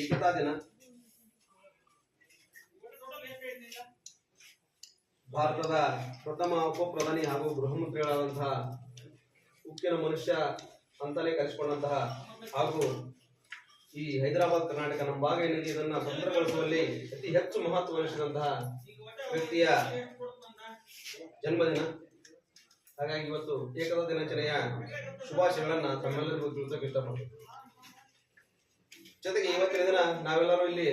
ಏಕತಾ ದಿನ ಭಾರತದ ಪ್ರಥಮ ಉಪಪ್ರಧಾನಿ ಹಾಗೂ ಗೃಹ ಮಂತ್ರಿಗಳಾದಂತಹ ಉಕ್ಕಿನ ಮನುಷ್ಯ ಅಂತಲೇ ಕರೆಸಿಕೊಂಡಂತಹ ಹಾಗೂ ಈ ಹೈದರಾಬಾದ್, ಕರ್ನಾಟಕ ನಮ್ಮ ಭಾಗ ಏನಿದೆ, ಇದನ್ನ ಅತಿ ಹೆಚ್ಚು ಮಹತ್ವ ವಹಿಸಿದಂತಹ ವ್ಯಕ್ತಿಯ ಜನ್ಮದಿನ. ಹಾಗಾಗಿ ಇವತ್ತು ಏಕತಾ ದಿನಾಚರಣೆಯ ಶುಭಾಶಯಗಳನ್ನ ತಮ್ಮೆಲ್ಲರಿಗೂ ತಿಳಿಸೋಕೆ ಇಷ್ಟಪಡ್ತೀನಿ. ಜೊತೆಗೆ ಇವತ್ತಿನ ದಿನ ನಾವೆಲ್ಲರೂ ಇಲ್ಲಿ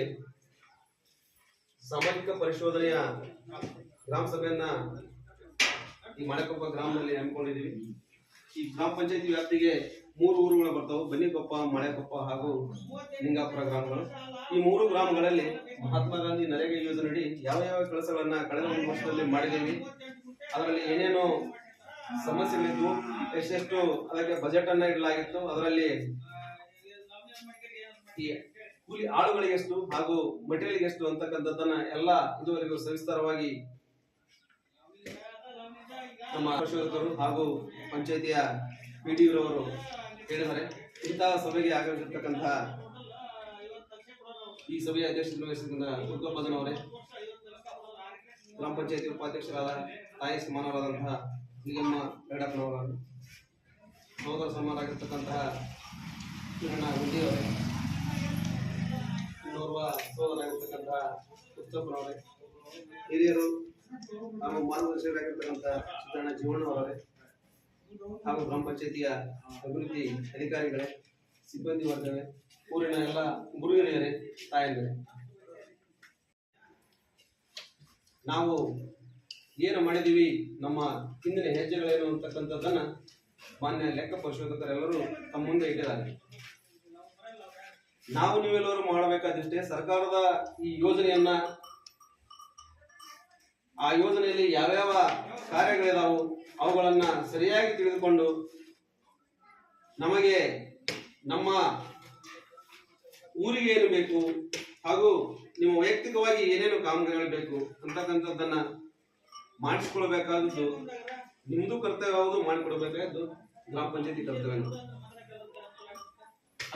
ಸಾಮಾಜಿಕ ಪರಿಶೋಧನೆಯ ಗ್ರಾಮ ಸಭೆಯನ್ನ ಈ ಮಳೆಕೊಪ್ಪ ಗ್ರಾಮದಲ್ಲಿ ಹಮ್ಮಿಕೊಂಡಿದ್ದೀವಿ. ಈ ಗ್ರಾಮ ಪಂಚಾಯತಿ ವ್ಯಾಪ್ತಿಗೆ ಮೂರು ಊರುಗಳು ಬರ್ತಾವೆ. ಬನ್ನಿಕೊಪ್ಪ ಮಳೆಕೊಪ್ಪ ಹಾಗೂ ಲಿಂಗಾಪುರ ಗ್ರಾಮಗಳು. ಈ ಮೂರು ಗ್ರಾಮಗಳಲ್ಲಿ ಮಹಾತ್ಮ ಗಾಂಧಿ ನರೇಗಾ ಯೋಜನೆಯಡಿ ಯಾವ ಯಾವ ಕೆಲಸಗಳನ್ನ ಕಳೆದ ಒಂದು ವರ್ಷದಲ್ಲಿ ಮಾಡಿದ್ದೀವಿ. ಅದರಲ್ಲಿ ಏನೇನು ಸಮಸ್ಯೆಗಳಿದ್ವು, ಎಷ್ಟೆಷ್ಟು ಅದಕ್ಕೆ ಬಜೆಟ್ ಅನ್ನ ಇಡಲಾಗಿತ್ತು, ಅದರಲ್ಲಿ ಈ ಕೂಲಿ ಆಳುಗಳಿಗೆ ಎಷ್ಟು ಹಾಗೂ ಮಟೀರಿಯಲ್ ಎಷ್ಟು ಅಂತಕ್ಕಂಥದ್ದನ್ನ ಎಲ್ಲ ಇದುವರೆಗೂ ಸವಿಸ್ತಾರವಾಗಿ ನಮ್ಮ ಪಶುವರ್ಗರು ಹಾಗೂ ಪಂಚಾಯತಿಯ ಅವರು ಹೇಳಿದ್ದಾರೆ. ಇಂತಹ ಸಭೆಗೆ ಆಗಮಿಸಿರ್ತಕ್ಕಂತಹ ಈ ಸಭೆಯ ಅಧ್ಯಕ್ಷತೆ ವಹಿಸಿದ ದುರ್ಗಪ್ಪದನವರೇ ಗ್ರಾಮ ಪಂಚಾಯತಿ ಉಪಾಧ್ಯಕ್ಷರಾದ ತಾಯಿ ಸಮಾನರಾದಂತಹ ನಿಗಮ್ಮ ಬೇಡಪ್ಪನವರು ಸೋದರ ಸಮಾನರಾಗಿರ್ತಕ್ಕಂತಹ ಕಿರಣ ಗುಂಡಿಯವರೇ ಇನ್ನೋರ್ವ ಸೋದರಾಗಿರ್ತಕ್ಕಂತಹ ಉತ್ತಪ್ಪನವರೇ ಹಿರಿಯರು ನಮ್ಮ ಮಾರ್ಗದರ್ಶಕರಾಗಿರ್ತಕ್ಕಂಥ ಸಿದ್ದಣ್ಣ ಜೀವಣ್ಣವರೇ ಹಾಗೂ ಗ್ರಾಮ ಪಂಚಾಯತಿಯ ಅಭಿವೃದ್ಧಿ ಅಧಿಕಾರಿಗಳೇ, ಸಿಬ್ಬಂದಿ ವರ್ಗವೇ, ಊರಿನ ಎಲ್ಲ ಗುರು ಹಿರಿಯರೇ ತಾಯಂದಿರೇ. ನಾವು ಏನು ಮಾಡಿದೀವಿ ನಮ್ಮ ಹಿಂದಿನ ಹೆಜ್ಜೆಗಳೇನು ಅಂತಕ್ಕಂಥದ್ದನ್ನು ಮಾನ್ಯ ಲೆಕ್ಕ ಪರಿಶೋಧಕರೆಲ್ಲರೂ ತಮ್ಮ ಮುಂದೆ ಇಟ್ಟಿದ್ದಾರೆ. ನಾವು ನೀವೆಲ್ಲರೂ ಮಾಡಬೇಕಾದಿಷ್ಟೇ ಸರ್ಕಾರದ ಈ ಯೋಜನೆಯನ್ನ ಆ ಯೋಜನೆಯಲ್ಲಿ ಯಾವ್ಯಾವ ಕಾರ್ಯಗಳಿದಾವು ಅವುಗಳನ್ನ ಸರಿಯಾಗಿ ತಿಳಿದುಕೊಂಡು ನಮಗೆ ನಮ್ಮ ಊರಿಗೆ ಏನು ಬೇಕು ಹಾಗೂ ನಿಮ್ಮ ವೈಯಕ್ತಿಕವಾಗಿ ಏನೇನು ಕಾಮಗಾರಿಗಳು ಬೇಕು ಅಂತಕ್ಕಂಥದ್ದನ್ನ ಮಾಡಿಸ್ಕೊಳ್ಬೇಕಾದದ್ದು ನಿಮ್ದು ಕರ್ತವ್ಯ ಯಾವುದು ಮಾಡಿಕೊಡ್ಬೇಕಾದ್ದು ಗ್ರಾಮ ಪಂಚಾಯತಿ ಕರ್ತವ್ಯ.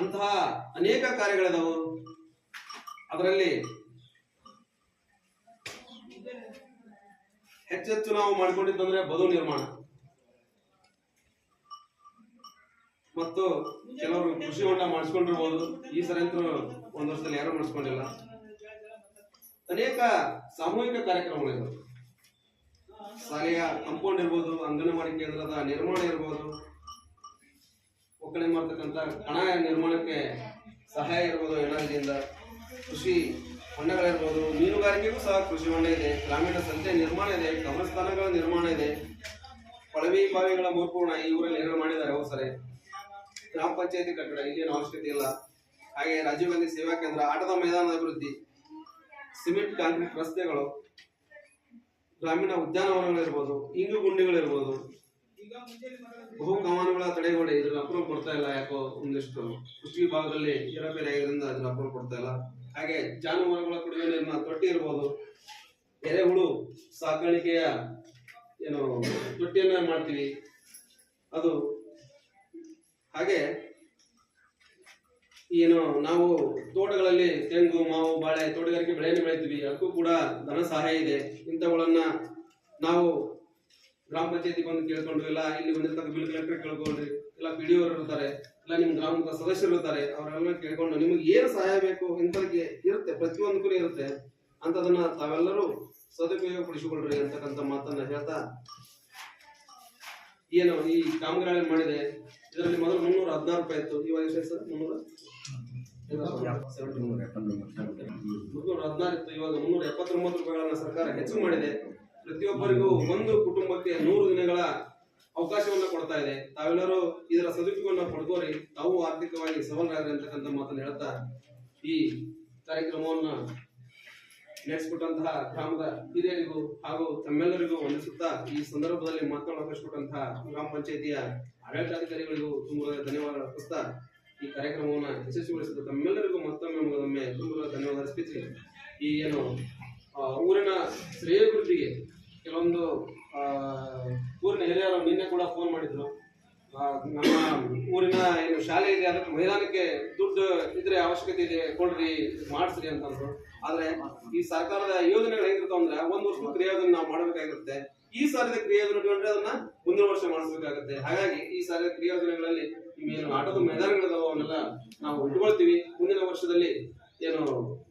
ಅಂತಹ ಅನೇಕ ಕಾರ್ಯಗಳಿದಾವು. ಅದರಲ್ಲಿ ಹೆಚ್ಚೆಚ್ಚು ನಾವು ಮಾಡಿಕೊಂಡಿದ್ದಂದ್ರೆ ಬದು ನಿರ್ಮಾಣ. ಮತ್ತು ಕೆಲವರು ಕೃಷಿ ಹೊಂಡ ಮಾಡಿಸ್ಕೊಂಡಿರ್ಬೋದು. ಈ ಸರಿ ಅಂತೂ ಒಂದ್ ವರ್ಷದಲ್ಲಿ ಯಾರು ಮಾಡಿಸ್ಕೊಂಡಿಲ್ಲ. ಅನೇಕ ಸಾಮೂಹಿಕ ಕಾರ್ಯಕ್ರಮಗಳಿವೆ ಶಾಲೆಯ ಕಂಪೌಂಡ್ ಇರ್ಬೋದು, ಅಂಗನವಾಡಿ ಕೇಂದ್ರದ ನಿರ್ಮಾಣ ಇರ್ಬೋದು. ಒಕ್ಕಣೆ ಮಾಡ್ತಕ್ಕಂಥ ಕಣ ನಿರ್ಮಾಣಕ್ಕೆ ಸಹಾಯ ಇರ್ಬೋದು ಎನರ್ಜಿಯಿಂದ ಕೃಷಿ ಹೊಂಡಗಳಿರ್ಬೋದು, ಮೀನುಗಾರಿಕೆಗೂ ಸಹ ಕೃಷಿ ಹೊಂಡ ಇದೆ. ಗ್ರಾಮೀಣ ಸಂತೆ ನಿರ್ಮಾಣ ಇದೆ ಕಮಲಸ್ಥಾನಗಳ ನಿರ್ಮಾಣ ಇದೆ. ಕೊಳವೆ ಬಾವಿಗಳ ಮೂರ್ಪೂರ್ಣ ಈ ಊರಲ್ಲಿ ಏನೋ ಮಾಡಿದ್ದಾರೆ ಅವು ಸರಿ ಗ್ರಾಮ ಪಂಚಾಯತಿ ಕಟ್ಟಡ ಇಲ್ಲಿನ ಅವಶ್ಯಕತೆ ಇಲ್ಲ. ಹಾಗೆ ರಾಜೀವ್ ಗಾಂಧಿ ಸೇವಾ ಕೇಂದ್ರ, ಆಟದ ಮೈದಾನದ ಅಭಿವೃದ್ಧಿ, ಸಿಮೆಂಟ್, ಕಾಂಕ್ರೀಟ್ ರಸ್ತೆಗಳು, ಗ್ರಾಮೀಣ ಉದ್ಯಾನವನಗಳಿರ್ಬೋದು, ಇಂಗು ಗುಂಡಿಗಳಿರ್ಬೋದು. ಬಹು ಕಮಾನುಗಳ ತಡೆಗೋಡೆ ಇದ್ರ ಅಪ್ರೂವ್ ಕೊಡ್ತಾ ಇಲ್ಲ, ಯಾಕೋ ಒಂದಿಷ್ಟು ಕೃಷಿ ಭಾಗದಲ್ಲಿ ಏರಬೇರೆ ಆಗಿರೋದ್ರಿಂದ ಅದನ್ನ ಅಪ್ರೂವ್ ಕೊಡ್ತಾ ಇಲ್ಲ. ಹಾಗೆ ಜಾನುವಾರುಗಳ ಕುಡಿಯುವ ನೀರಿನ ತೊಟ್ಟಿ ಇರ್ಬೋದು. ಎರೆಹುಳು ಸಾಕಾಣಿಕೆಯ ಏನು ತೊಟ್ಟಿಯನ್ನ ಮಾಡ್ತೀವಿ. ಅದು ಹಾಗೆ ಏನು ನಾವು ತೋಟಗಳಲ್ಲಿ ತೆಂಗು, ಮಾವು, ಬಾಳೆ, ತೋಟಗಾರಿಕೆ ಬೆಳೆಯನ್ನು ಬೆಳಿತೀವಿ. ಅದಕ್ಕೂ ಕೂಡ ಧನ ಸಹಾಯ ಇದೆ. ಇಂಥವುಗಳನ್ನ ನಾವು ಗ್ರಾಮ ಪಂಚಾಯತಿ ಬಂದು ಕೇಳ್ಕೊಂಡು ಇಲ್ಲ ಇಲ್ಲಿ ಬಂದಿರ್ತಕ್ಕ ಬಿಲ್ ಕಲೆಕ್ಟರ್ ಕೇಳ್ಕೊಳ್ರಿ ಇಲ್ಲ ಪಿ ಡಿ ಇರ್ತಾರೆ ಇಲ್ಲ ನಿಮ್ಮ ಗ್ರಾಮದ ಸದಸ್ಯರು ಇರ್ತಾರೆ ಅವರೆಲ್ಲ ಕೇಳ್ಕೊಂಡು ನಿಮಗೆ ಏನು ಸಹಾಯ ಬೇಕು ಇಂಥದಕ್ಕೆ ಇರುತ್ತೆ ಪ್ರತಿಯೊಂದಕ್ಕೂ ಇರುತ್ತೆ. ಅಂತದನ್ನ ತಾವೆಲ್ಲರೂ ಸದುಪಯೋಗ ಪಡಿಸಿಕೊಳ್ಳ್ರಿ ಅಂತಕ್ಕಂಥ ಮಾತನ್ನ ಹೇಳ್ತಾ ಏನು ಈ ಕಾಮಗಾರಿ ಮಾಡಿದೆ. ಇದರಲ್ಲಿ ಮೊದಲು ಮುನ್ನೂರ ಹದಿನಾರು ರೂಪಾಯಿ ಇತ್ತು. ಇವಾಗ ಎಷ್ಟು ಸರ್? ಮುನ್ನೂರ? ಮುನ್ನೂರ ಹದಿನಾರು ಇತ್ತು. ಇವಾಗ ಮುನ್ನೂರ ಎಪ್ಪತ್ತೊಂಬತ್ತು ರೂಪಾಯಿಗಳನ್ನ ಸರ್ಕಾರ ಹೆಚ್ಚು ಮಾಡಿದೆ. ಪ್ರತಿಯೊಬ್ಬರಿಗೂ ಒಂದು ಕುಟುಂಬಕ್ಕೆ ನೂರು ದಿನಗಳ ಅವಕಾಶವನ್ನ ಕೊಡ್ತಾ ಇದೆ. ತಾವೆಲ್ಲರೂ ಇದರ ಸದುಪಯೋಗವನ್ನು ಪಡ್ಕೋರಿ ತಾವು ಆರ್ಥಿಕವಾಗಿ ಸಬಲರಾಗ್ರಿ ಅಂತಕ್ಕಂಥ ಮಾತನ್ನು ಹೇಳ್ತಾ ಈ ಕಾರ್ಯಕ್ರಮವನ್ನು ನಡೆಸಿಕೊಟ್ಟಂತಹ ಗ್ರಾಮದ ಹಿರಿಯರಿಗೂ ಹಾಗೂ ತಮ್ಮೆಲ್ಲರಿಗೂ ವಂದಿಸುತ್ತಾ ಈ ಸಂದರ್ಭದಲ್ಲಿ ಮಾತನಾಡ ಅವಕಾಶ ಗ್ರಾಮ ಪಂಚಾಯತಿಯ ಆಡಳಿತಾಧಿಕಾರಿಗಳಿಗೂ ತುಂಬ ಧನ್ಯವಾದ ಅರ್ಪಿಸ್ತಾ ಈ ಕಾರ್ಯಕ್ರಮವನ್ನು ಯಶಸ್ವಿಗೊಳಿಸಿದ ತಮ್ಮೆಲ್ಲರಿಗೂ ಮತ್ತೊಮ್ಮೆ ಮತ್ತೊಮ್ಮೆ ತುಂಬ ಧನ್ಯವಾದ ಅರ್ಪಿಸಿ ಈ ಏನು ಊರಿನ ಶ್ರೇಯೋಭಿವೃದ್ಧಿಗೆ ಆ, ಊರಿನ ಹಿರಿಯರು ನಿನ್ನೆ ಕೂಡ ಫೋನ್ ಮಾಡಿದ್ರು. ನಮ್ಮ ಊರಿನ ಏನು ಶಾಲೆ ಇದೆ ಅದಕ್ಕೆ ಮೈದಾನಕ್ಕೆ ದುಡ್ಡು ಇದ್ರೆ ಅವಶ್ಯಕತೆ ಇದೆ ಕೊಡ್ರಿ ಮಾಡಿಸ್ರಿ ಅಂತಂದ್ರು ಆದ್ರೆ ಈ ಸರ್ಕಾರದ ಯೋಜನೆಗಳು ಹೆಂಗಿರ್ತಾವ ಅಂದ್ರೆ ಒಂದು ವರ್ಷದ ಕ್ರಿಯಾದನ್ನ ನಾವು ಮಾಡಬೇಕಾಗಿರುತ್ತೆ. ಈ ಸಾರಿದ ಕ್ರಿಯಾದನ್ನ ಇಟ್ಕೊಂಡ್ರೆ ಅದನ್ನ ಮುಂದಿನ ವರ್ಷ ಮಾಡಿಸ್ಬೇಕಾಗುತ್ತೆ. ಹಾಗಾಗಿ ಈ ಸಾರಿದ ಕ್ರಿಯೋಜನೆಗಳಲ್ಲಿ ಏನು ಆಟದ ಮೈದಾನಗಳಿದಾವ ಅವನ್ನೆಲ್ಲ ನಾವು ಇಟ್ಕೊಳ್ತೀವಿ ಮುಂದಿನ ವರ್ಷದಲ್ಲಿ ಏನು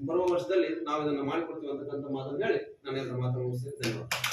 ಬರುವ ವರ್ಷದಲ್ಲಿ ನಾವು ಇದನ್ನ ಮಾಡಿಕೊಡ್ತೀವಿ ಅಂತಕ್ಕಂಥ ಮಾತನ್ನು ಹೇಳಿ ನಾನು ಎಲ್ಲರ ಮಾತನ್ನು ಮುಗಿಸ್ತೇನೆ. ಧನ್ಯವಾದ.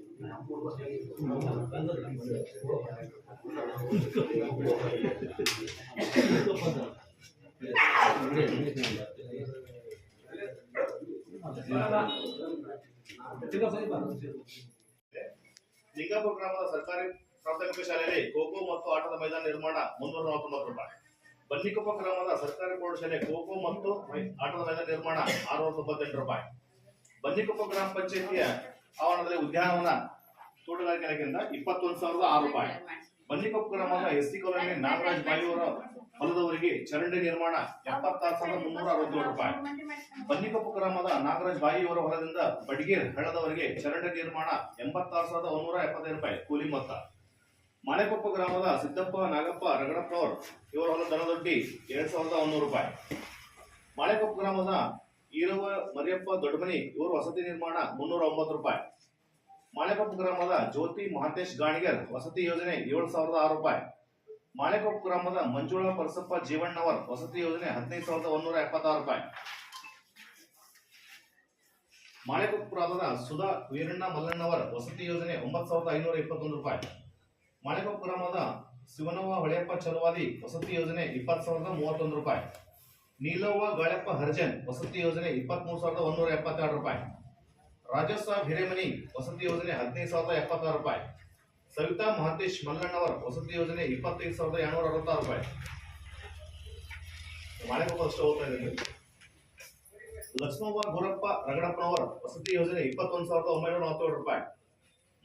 ಲಿಂಗಾಪುರ ಗ್ರಾಮದ ಸರ್ಕಾರಿ ಪ್ರಾಥಮಿಕ ಶಾಲೆಯಲ್ಲಿ ಖೋಖೋ ಮತ್ತು ಆಟದ ಮೈದಾನ ನಿರ್ಮಾಣ ಮುನ್ನೂರ ನಲವತ್ತೊಂಬತ್ತು ರೂಪಾಯಿ. ಬನ್ನಿಕೊಪ್ಪ ಗ್ರಾಮದ ಸರ್ಕಾರಿ ಪ್ರೌಢಶಾಲೆ ಖೋಖೋ ಮತ್ತು ಆಟದ ಮೈದಾನ ನಿರ್ಮಾಣ ಆರುನೂರ ತೊಂಬತ್ತೆಂಟು ರೂಪಾಯಿ. ಬನ್ನಿಕೊಪ್ಪ ಗ್ರಾಮ ಪಂಚಾಯಿತಿಯ ಆವರಣದಲ್ಲಿ ಉದ್ಯಾನವನ ತೋಟಗಾರಿಕೆ ಇಲಾಖೆಯಿಂದ ಇಪ್ಪತ್ತೊಂದು ಸಾವಿರದ ಆರು ರೂಪಾಯಿ. ಬನ್ನಿಕೊಪ್ಪ ಗ್ರಾಮದ ಎಸ್ ಸಿ ಕಾಲೋನಿ ನಾಗರಾಜ್ ಬಾಯಿಯವರ ಹೊಲದವರಿಗೆ ಚರಂಡಿ ನಿರ್ಮಾಣ ಎಪ್ಪತ್ತಾರು ಸಾವಿರದ ಮುನ್ನೂರ ಅರವತ್ತೇಳು ರೂಪಾಯಿ. ಬನ್ನಿಕೊಪ್ಪ ಗ್ರಾಮದ ನಾಗರಾಜ್ ಬಾಯಿಯವರ ಹೊಲದಿಂದ ಬಡ್ಗೇರ್ ಹಳ್ಳದವರಿಗೆ ಚರಂಡಿ ನಿರ್ಮಾಣ ಎಂಬತ್ತಾರು ಸಾವಿರದ ಒಂದೂರ ಎಪ್ಪತ್ತೈದು ರೂಪಾಯಿ ಕೂಲಿ ಮೊತ್ತ. ಮಳೆಕೊಪ್ಪ ಗ್ರಾಮದ ಸಿದ್ದಪ್ಪ ನಾಗಪ್ಪ ರಗಡಪ್ಪನವರು ಇವರ ಹೊಲ ದರದೊಡ್ಡಿ ಎರಡ್ ಸಾವಿರದ ಒಂದೂರು ರೂಪಾಯಿ. ಮಳೆಕೊಪ್ಪ ಗ್ರಾಮದ ಈರವ ಮರಿಯಪ್ಪ ದೊಡ್ಡಮನಿ ಇವರು ವಸತಿ ನಿರ್ಮಾಣ ಮುನ್ನೂರ ಒಂಬತ್ತು ರೂಪಾಯಿ. ಮಾಳೆಕೊಪ್ಪ ಗ್ರಾಮದ ಜ್ಯೋತಿ ಮಹಾಂತೇಶ್ ಗಾಣಿಗರ್ ವಸತಿ ಯೋಜನೆ ಏಳು ಸಾವಿರದ ಆರು ರೂಪಾಯಿ. ಮಾಳೆಕೊಪ್ಪ ಗ್ರಾಮದ ಮಂಜುಳಾ ಪರಸಪ್ಪ ಜೀವಣ್ಣವರ್ ವಸತಿ ಯೋಜನೆ ಹದಿನೈದು ಸಾವಿರದ ಒಂದೂರ ಎಪ್ಪತ್ತಾರು ರೂಪಾಯಿ. ಮಾಳೆಕೊಪ್ಪ ಗ್ರಾಮದ ಸುಧಾ ವೀರಣ್ಣ ಮಲ್ಲಣ್ಣವರ್ ವಸತಿ ಯೋಜನೆ ಒಂಬತ್ತು ಸಾವಿರದ ಐನೂರ ಇಪ್ಪತ್ತೊಂದು ರೂಪಾಯಿ. ಮಾಳೆಕೊಪ್ಪ ಗ್ರಾಮದ ಶಿವನವ್ವ ಹೊಳೆಯಪ್ಪ ಚಲವಾದಿ ವಸತಿ ಯೋಜನೆ ಇಪ್ಪತ್ತು ಸಾವಿರದ ಮೂವತ್ತೊಂದು ರೂಪಾಯಿ. ನೀಲವ್ವ ಗಾಳೆಪ್ಪ ಹರ್ಜನ್ ವಸತಿ ಯೋಜನೆ ಇಪ್ಪತ್ಮೂರು ಸಾವಿರದ ಒಂದೂರ ಎಪ್ಪತ್ತೆರಡು ರೂಪಾಯಿ. ರಾಜಸ್ವ ಹಿರೇಮನಿ ವಸತಿ ಯೋಜನೆ ಹದಿನೈದು ಸಾವಿರದ ಎಪ್ಪತ್ತಾರು ರೂಪಾಯಿ. ಸವಿತಾ ಮಹಂತೇಶ್ ಮಲ್ಲಣ್ಣವರ್ ವಸತಿ ಯೋಜನೆ ಇಪ್ಪತ್ತೈದು ಸಾವಿರದ ಎರಡ್ನೂರ ಅರವತ್ತಾರು ರೂಪಾಯಿ. ಮಾಳೆಕೊಪ್ಪ ಅಷ್ಟು ಹೋಗ್ತಾ ಇದ್ದೀನಿ ಲಕ್ಷ್ಮವ್ವ, ಗುರಪ್ಪ ರಗಡಪ್ಪನವರ ವಸತಿ ಯೋಜನೆ ಇಪ್ಪತ್ತೊಂದು ಸಾವಿರದ ಒಂಬೈನೂರ ನಲವತ್ತೇಳು ರೂಪಾಯಿ.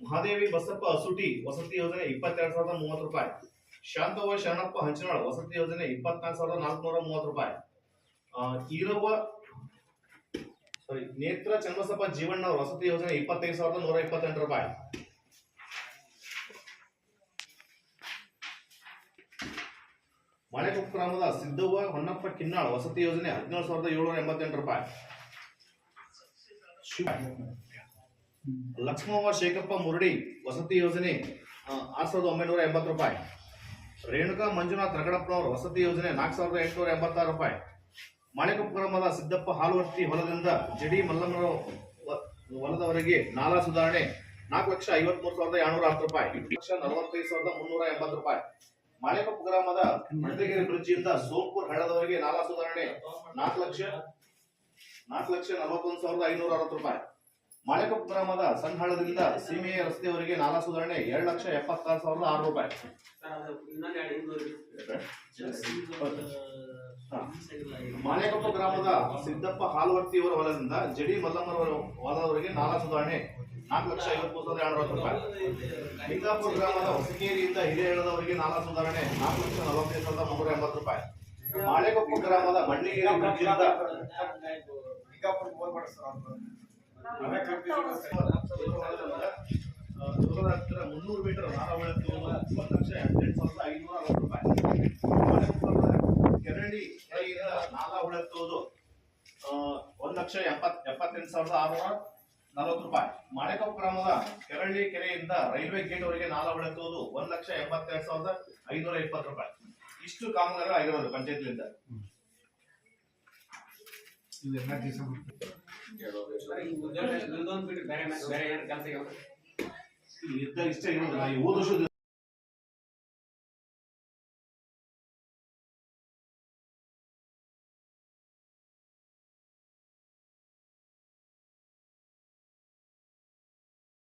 ಮಹಾದೇವಿ ಬಸಪ್ಪ ಅಸುಟಿ ವಸತಿ ಯೋಜನೆ ಇಪ್ಪತ್ತೆರಡು ಸಾವಿರದ ಮೂವತ್ತು ರೂಪಾಯಿ. ಶಾಂತವ್ವ ಶರಣಪ್ಪ ಹಂಚನಾಳ್ ವಸತಿ ಯೋಜನೆ ಇಪ್ಪತ್ನಾಲ್ಕು ಸಾವಿರದ ನಾಲ್ಕುನೂರ ಮೂವತ್ತು ರೂಪಾಯಿ. ಈರವ್ವ ಸಾರಿ ನೇತ್ರ ಚನ್ನಬಸಪ್ಪ ಜೀವಣ್ಣ ಅವ್ರ ವಸತಿ ಯೋಜನೆ ಇಪ್ಪತ್ತೈದು ಸಾವಿರದ ನೂರ ಇಪ್ಪತ್ತೆಂಟು ರೂಪಾಯಿ. ಮಳೆಕೊಪ್ಪ ಗ್ರಾಮದ ಸಿದ್ದವ್ವ ಹೊನ್ನಪ್ಪ ಕಿನ್ನಾಳ್ ವಸತಿ ಯೋಜನೆ ಹದಿನೇಳು ಸಾವಿರದ ಏಳ್ನೂರ ಎಂಬತ್ತೆಂಟು ರೂಪಾಯಿ. ಲಕ್ಷ್ಮವ್ವ ಶೇಖಪ್ಪ ಮುರಡಿ ವಸತಿ ಯೋಜನೆ ಆರು ಸಾವಿರದ ಒಂಬೈನೂರ ಎಂಬತ್ತು ರೂಪಾಯಿ. ರೇಣುಕಾ ಮಂಜುನಾಥ್ ರಗಡಪ್ಪನವರು ವಸತಿ ಯೋಜನೆ ನಾಲ್ಕು ಸಾವಿರದ ಎಂಟುನೂರ ಎಂಬತ್ತಾರು ರೂಪಾಯಿ. ಮಾಳಿಕೊಪ್ಪ ಗ್ರಾಮದ ಸಿದ್ದಪ್ಪ ಹಾಲುವರ್ತಿ ಹೊಲದಿಂದ ಜಡಿ ಮಲ್ಲಮ್ಮ ಹೊಲದವರೆಗೆ ನಾಲಾ ಸುಧಾರಣೆ. ನಾಲ್ಕು ಲಕ್ಷ ಐವತ್ಮೂರು ಸಾವಿರದ ಏಳ್ನೂರ ಹತ್ತು ರೂಪಾಯಿ. ಲಕ್ಷ ನಲವತ್ತೈದು ಸಾವಿರದ ಮುನ್ನೂರ ಎಂಬತ್ತು ರೂಪಾಯಿ. ಮಾಳಿಕೊಪ್ಪ ಗ್ರಾಮದ ಮಂದಗಿರಿ ಬ್ರಿಡ್ಜಿಯಿಂದ ಸೋಂಪುರ್ ಹಳ್ಳದವರೆಗೆ ನಾಲಾ ಸುಧಾರಣೆ. ನಾಲ್ಕು ಲಕ್ಷ ನಾಲ್ಕು ಲಕ್ಷ ನಲವತ್ತೊಂದು ಸಾವಿರದ ಐನೂರ ಅರವತ್ತು ರೂಪಾಯಿ. ಮಾಳೆಕೊಪ್ಪ ಗ್ರಾಮದ ಸಣ್ಣಹಳ್ಳದಿಂದ ಸೀಮೆಯ ರಸ್ತೆಯವರೆಗೆ ನಾಲಾ ಸುಧಾರಣೆ ಎರಡು ಲಕ್ಷ ಎಪ್ಪತ್ತಾರು ಸಾವಿರದ ಆರು ರೂಪಾಯಿ ಹಾ. ಮಾಳೆಕೊಪ್ಪ ಗ್ರಾಮದ ಸಿದ್ದಪ್ಪ ಹಾಲುವರ್ತಿಯವರ ಹೊಲದಿಂದ ಜಡಿ ಮಲ್ಲಮ್ಮನವರ ಹೊಲದವರೆಗೆ ನಾಲಾ ಸುಧಾರಣೆ ನಾಲ್ಕು ಲಕ್ಷ ಐವತ್ಮೂರು ಸಾವಿರದ ಏಳ್ನೂರ ರೂಪಾಯಿ ಲಿಂಗಾಪುರ ಗ್ರಾಮದ ಹೊಸಕೇರಿಯಿಂದ ಹಿರಿಯೇಳದವರಿಗೆ ನಾಲಾ ಸುಧಾರಣೆ ನಾಲ್ಕು ಲಕ್ಷ ನಲವತ್ತೈದು ಸಾವಿರದ ಮುನ್ನೂರ ಎಂಬತ್ತು ರೂಪಾಯಿ ಮಾಳೆಕೊಪ್ಪ ಗ್ರಾಮದ ಬಂಡಿಗೇರಿ ಹತ್ತಿರ ಮುನ್ನೂರು ಮೀಟರ್ ನಾಲ ಬೆಳಕು ಒಂದು ಲಕ್ಷ ಎಂಟು ಸಾವಿರದ ಐನೂರ ಅರವತ್ತು ರೂಪಾಯಿ. ಮಾಳೆಕೊಪ್ಪದ ಕೆರಳಿ ಕೆರೆಯಿಂದ ನಾಲ ಬೆಳಕೋದು ಒಂದು ಲಕ್ಷ ಎಪ್ಪತ್ ಎಪ್ಪತ್ತೆಂಟು ಸಾವಿರದ ಆರುನೂರ ನಲವತ್ತು ರೂಪಾಯಿ. ಮಾಳೆಕೊಪ್ಪ ಗ್ರಾಮದ ಕೆರಳಿ ಕೆರೆಯಿಂದ ರೈಲ್ವೆ ಗೇಟ್ ವರೆಗೆ ನಾಲ ಬೆಳಕೋದು ಒಂದು ಲಕ್ಷ ಎಂಬತ್ತೆರಡು ಸಾವಿರದ ಐನೂರ ಇಪ್ಪತ್ತು ರೂಪಾಯಿ. ಇಷ್ಟು ಕಾಮಗಾರಿ ಆಗಿರೋದು ಪಂಚಾಯತ್ಲಿಂದ. ಇಷ್ಟ ಇರೋದು ವರ್ಷದ